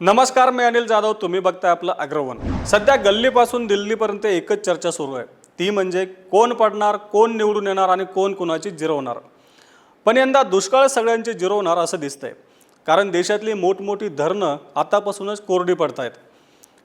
नमस्कार मी अनिल जाधव. तुम्ही बघताय आपलं अग्रवन. सध्या गल्लीपासून दिल्लीपर्यंत एकच चर्चा सुरू आहे. ती म्हणजे कोण पडणार कोण निवडून येणार आणि कोण कोणाची जिरवणार पण यंदा दुष्काळ सगळ्यांची जिरवणार असं दिसतंय. कारण देशातली मोठमोठी धरणं आतापासूनच कोरडी पडत आहेत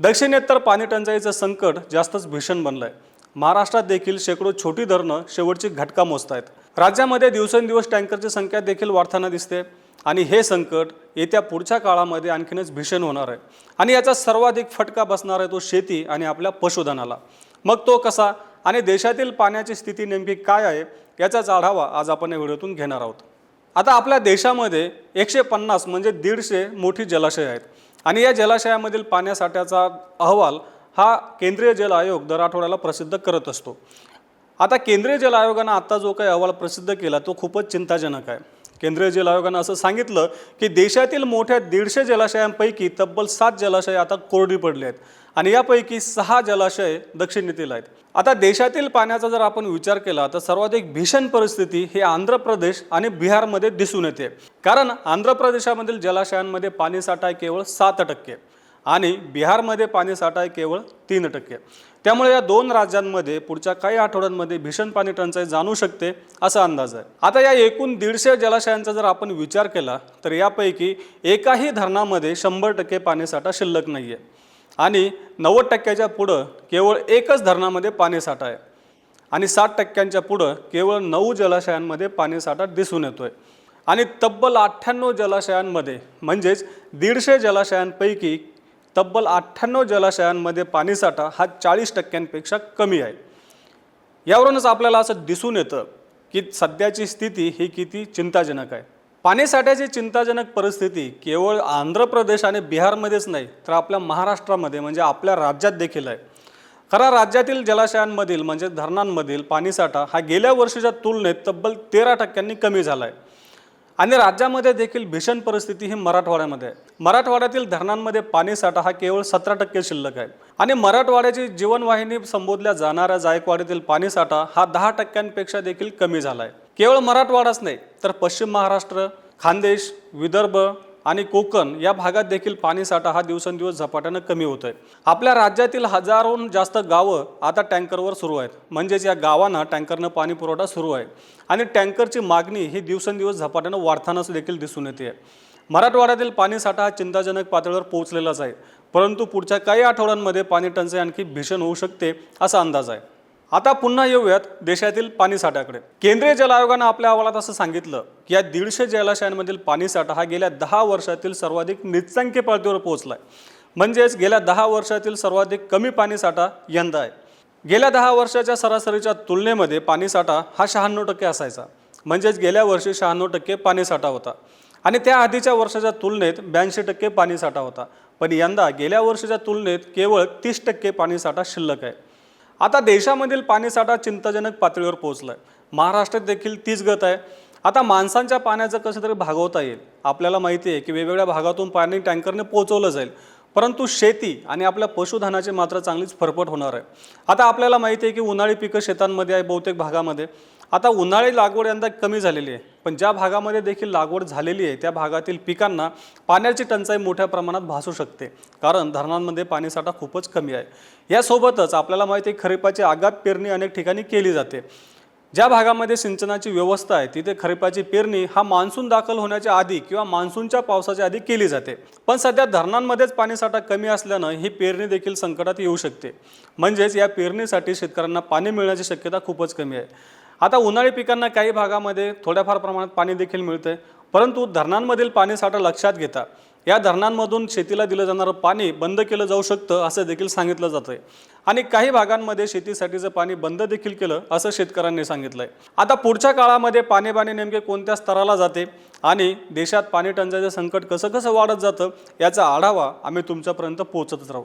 दक्षिणेतर पाणीटंचाईचं पाणी टंचाईचं संकट जास्तच भीषण बनलं आहे महाराष्ट्रात देखील शेकडो छोटी धरणं शेवटची घटका मोजत आहेत राज्यामध्ये दिवसेंदिवस टँकरची संख्या देखील वाढताना दिसते. आणि हे संकट येत्या पुढच्या काळामध्ये आणखीनच भीषण होणार आहे. आणि याचा सर्वाधिक फटका बसणार आहे तो शेती आणि आपल्या पशुधनाला. मग तो कसा आणि देशातील पाण्याची स्थिती नेमकी काय आहे याचाच आढावा आज आपण या व्हिडिओतून घेणार आहोत. आता आपल्या देशामध्ये एकशे पन्नास म्हणजे दीडशे मोठी जलाशय आहेत. आणि या जलाशयामधील पाण्यासाठ्याचा अहवाल हा केंद्रीय जल आयोग दर आठवड्याला प्रसिद्ध करत असतो. आता केंद्रीय जल आयोगानं आता जो काही अहवाल प्रसिद्ध केला तो खूपच चिंताजनक आहे. केंद्रीय जल आयोगानं असं सांगितलं की देशातील मोठ्या दीडशे जलाशयांपैकी तब्बल सात जलाशय आता कोरडी पडले आहेत आणि यापैकी सहा जलाशय दक्षिणेतील आहेत. आता देशातील पाण्याचा जर आपण विचार केला तर सर्वाधिक भीषण परिस्थिती ही आंध्र प्रदेश आणि बिहारमध्ये दिसून येते. कारण आंध्र प्रदेशामधील जलाशयांमध्ये पाणीसाठा केवळ सात टक्के. आणि बिहारमध्ये पाणीसाठा आहे केवळ तीन टक्के. त्यामुळे या दोन राज्यांमध्ये पुढच्या काही आठवड्यांमध्ये भीषण पाणी टंचाई जाणू शकते असा अंदाज आहे. आता या एकूण दीडशे जलाशयांचा जर आपण विचार केला तर यापैकी एकाही धरणामध्ये शंभर टक्के पाणीसाठा शिल्लक नाही आहे आणि नव्वद टक्क्याच्या पुढं केवळ एकच धरणामध्ये पाणीसाठा आहे. आणि साठ टक्क्यांच्या पुढं केवळ नऊ जलाशयांमध्ये पाणीसाठा दिसून येतो आहे आणि तब्बल अठ्ठ्याण्णव जलाशयांमध्ये म्हणजेच दीडशे जलाशयांपैकी तब्बल अठ्ठ्याण्णव जलाशयांमध्ये पाणीसाठा हा चाळीस टक्क्यांपेक्षा कमी आहे. यावरूनच आपल्याला असं दिसून येतं की सध्याची स्थिती ही किती चिंताजनक आहे. पाणीसाठ्याची चिंताजनक परिस्थिती केवळ आंध्र प्रदेश आणि बिहारमध्येच नाही तर आपल्या महाराष्ट्रामध्ये म्हणजे आपल्या राज्यात देखील आहे. खरा राज्यातील जलाशयांमधील म्हणजे धरणांमधील पाणीसाठा हा गेल्या वर्षीच्या तुलनेत तब्बल तेरा टक्क्यांनी कमी झाला आहे. आणि राज्यामध्ये देखील भीषण परिस्थिती ही मराठवाड्यामध्ये आहे. मराठवाड्यातील धरणांमध्ये पाणीसाठा हा केवळ सतरा टक्के शिल्लक आहे. आणि मराठवाड्याची जीवनवाहिनी संबोधल्या जाणाऱ्या जायकवाडीतील पाणीसाठा हा दहा टक्क्यांपेक्षा देखील कमी झाला आहे केवळ मराठवाडाच नाही तर पश्चिम महाराष्ट्र खानदेश विदर्भ आणि कोकण या भागात देखील पाणीसाठा हा दिवसेंदिवस झपाट्यानं कमी होत आहे आपल्या राज्यातील हजारोहून जास्त गावं आता टँकरवर सुरू आहेत. म्हणजेच या गावांना टँकरनं पाणी पुरवठा सुरू आहे. आणि टँकरची मागणी ही दिवसेंदिवस झपाट्यानं वाढतानाच देखील दिसून येते मराठवाड्यातील पाणीसाठा हा चिंताजनक पातळीवर पोहोचलेलाच आहे. परंतु पुढच्या काही आठवड्यांमध्ये पाणी टंचाई आणखी भीषण होऊ शकते असा अंदाज आहे. आता पुन्हा येऊयात देशातील पाणीसाठ्याकडे केंद्रीय जल आयोगानं आपल्या अहवालात असं सांगितलं की या दीडशे जलाशयांमधील पाणीसाठा हा गेल्या दहा वर्षातील सर्वाधिक निचांकी पातळीवर पोहोचला आहे म्हणजेच गेल्या दहा वर्षातील सर्वाधिक कमी पाणीसाठा यंदा आहे. गेल्या दहा वर्षाच्या सरासरीच्या तुलनेमध्ये पाणीसाठा हा शहाण्णव टक्के असायचा. म्हणजेच गेल्या वर्षी शहाण्णव टक्के पाणीसाठा होता. आणि त्या आधीच्या वर्षाच्या तुलनेत ब्याऐंशी टक्के पाणीसाठा होता. पण यंदा गेल्या वर्षीच्या तुलनेत केवळ तीस टक्के पाणीसाठा शिल्लक आहे. आता देशामधील पाणीसाठा चिंताजनक पातळीवर पोहोचला आहे महाराष्ट्रात देखील तीच गत आहे. आता माणसांच्या पाण्याचं कसं तरी भागवता येईल? आपल्याला माहिती आहे की वेगवेगळ्या भागातून पाणी टँकरने पोहोचवलं जाईल. परंतु शेती आणि आपल्या पशुधनाची मात्र चांगलीच फरफट होणार आहे. आता आपल्याला माहिती आहे की उन्हाळी पिकं शेतांमध्ये आहे बहुतेक भागामध्ये. आता उन्हाळी लागवड यंदा कमी झालेली आहे. पण ज्या भागामध्ये देखील लागवड झालेली आहे त्या भागातील पिकांना पाण्याची टंचाई मोठ्या प्रमाणात भासू शकते. कारण धरणांमध्ये पाणीसाठा खूपच कमी आहे. यासोबतच आपल्याला माहिती आहे खरीपाची आगात पेरणी अनेक ठिकाणी केली जाते. ज्या भागामध्ये सिंचनाची व्यवस्था आहे तिथे खरीपाची पेरणी हा मान्सून दाखल होण्याच्या आधी किंवा मान्सूनच्या पावसाच्या आधी केली जाते. पण सध्या धरणांमध्येच पाणीसाठा कमी असल्यानं ही पेरणी देखील संकटात येऊ शकते. म्हणजेच या पेरणीसाठी शेतकऱ्यांना पाणी मिळण्याची शक्यता खूपच कमी आहे. आता उन्हाळी पिकांना काही भागामध्ये थोड्याफार प्रमाणात पाणी देखील मिळतंय. परंतु धरणांमधील पाणीसाठा लक्षात घेता. या धरणांमधून शेतीला दिलं जाणारं पाणी बंद केलं जाऊ शकतं असं देखील सांगितलं जातं आहे आणि काही भागांमध्ये शेतीसाठीचं पाणी बंद देखील केलं असं शेतकऱ्यांनी सांगितलं आहे आता पुढच्या काळामध्ये पाणीबाणी नेमके कोणत्या स्तराला जाते आणि देशात पाणी टंचाईचं संकट कसं कसं वाढत जातं याचा आढावा आम्ही तुमच्यापर्यंत पोहोचतच राहू.